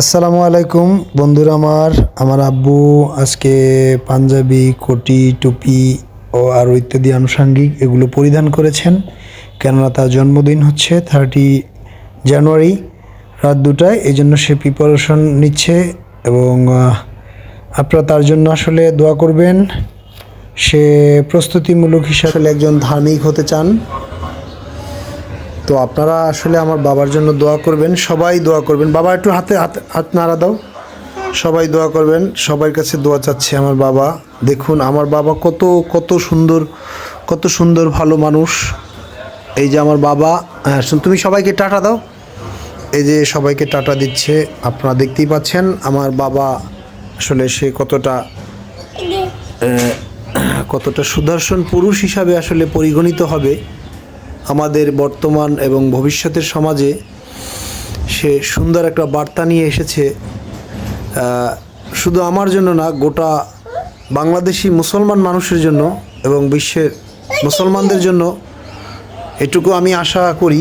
আসসালামু আলাইকুম বন্ধুরা আমার আমার আব্বু আজকে পাঞ্জাবি, কোটি, টুপি ও আরও ইত্যাদি আনুষাঙ্গিক এগুলো পরিধান করেছেন। কেননা তার জন্মদিন হচ্ছে থার্টি জানুয়ারি রাত দুটায়, এই জন্য সে প্রিপারেশন নিচ্ছে এবং আপনারা তার জন্য আসলে দোয়া করবেন। সে প্রস্তুতিমূলক হিসাবে একজন ধার্মিক হতে চান। তো আপনারা আসলে আমার বাবার জন্য দোয়া করবেন, সবাই দোয়া করবেন। বাবা, একটু হাতে হাত হাত নাড়া দাও। সবাই দোয়া করবেন, সবার কাছে দোয়া চাচ্ছে আমার বাবা। দেখুন, আমার বাবা কত কত সুন্দর কত সুন্দর ভালো মানুষ। এই যে আমার বাবা হ্যাঁ তুমি সবাইকে টাটা দাও। এই যে সবাইকে টাটা দিচ্ছে, আপনারা দেখতেই পাচ্ছেন আমার বাবা আসলে সে কতটা কতটা সুদর্শন পুরুষ হিসাবে আসলে পরিগণিত হবে। আমাদের বর্তমান এবং ভবিষ্যতের সমাজে সে সুন্দর একটা বার্তা নিয়ে এসেছে শুধু আমার জন্য না, গোটা বাংলাদেশি মুসলমান মানুষের জন্য এবং বিশ্বের মুসলমানদের জন্য এটুকু আমি আশা করি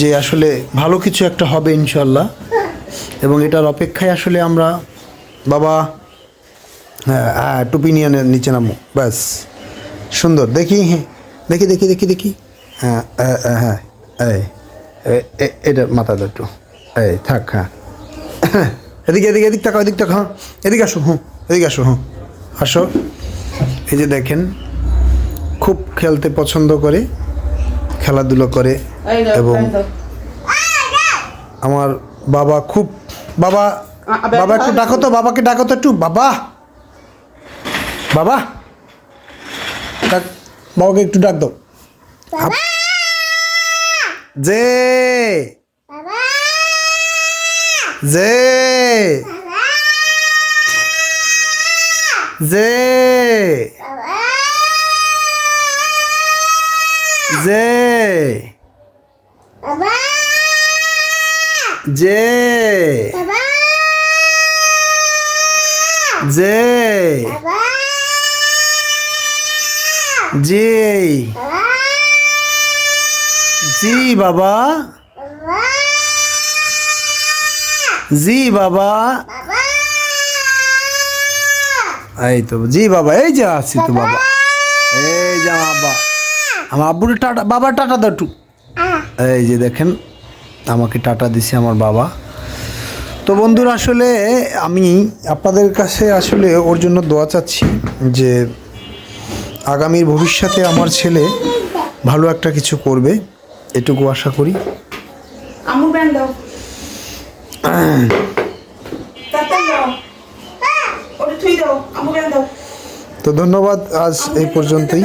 যে আসলে ভালো কিছু একটা হবে ইনশাল্লাহ এবং এটার অপেক্ষায় আসলে আমরা বাবা হ্যাঁ হ্যাঁ টুপি নিয়ে নিচে নামো ব্যাস। সুন্দর, দেখি হ্যাঁ দেখি দেখি দেখি দেখি। হ্যাঁ হ্যাঁ, এই এটা মাথা একটু এই থাক হ্যাঁ। এদিকে এদিকে এদিক তাকাও এদিক তাকাও। এদিকে আসো হুঁ এদিকে আসো হুঁ আসো। এই যে দেখেন খুব খেলতে পছন্দ করে খেলাধুলো করে এবং আমার বাবা খুব বাবা বাবা একটু ডাকো তো বাবাকে ডাকো তো একটু বাবা। বাবা। বাবাকে একটু ডাক দাও। আপ- যে যে যে যে যে যে জি জি, বাবা। জি, বাবা। এই তো, জি, বাবা, এই যে আছি তো, বাবা। এই যে বাবা আমার আব্বুর টাটা, বাবা, টাটা একটু। এই যে দেখেন, আমাকে টাটা দিছে আমার বাবা। তো বন্ধুরা, আসলে আমি আপনাদের কাছে আসলে ওর জন্য দোয়া চাচ্ছি যে আগামীর ভবিষ্যতে আমার ছেলে ভালো একটা কিছু করবে। এটুকু আশা করি। আমু দাও। দাও। তো ধন্যবাদ আজ এই পর্যন্তই।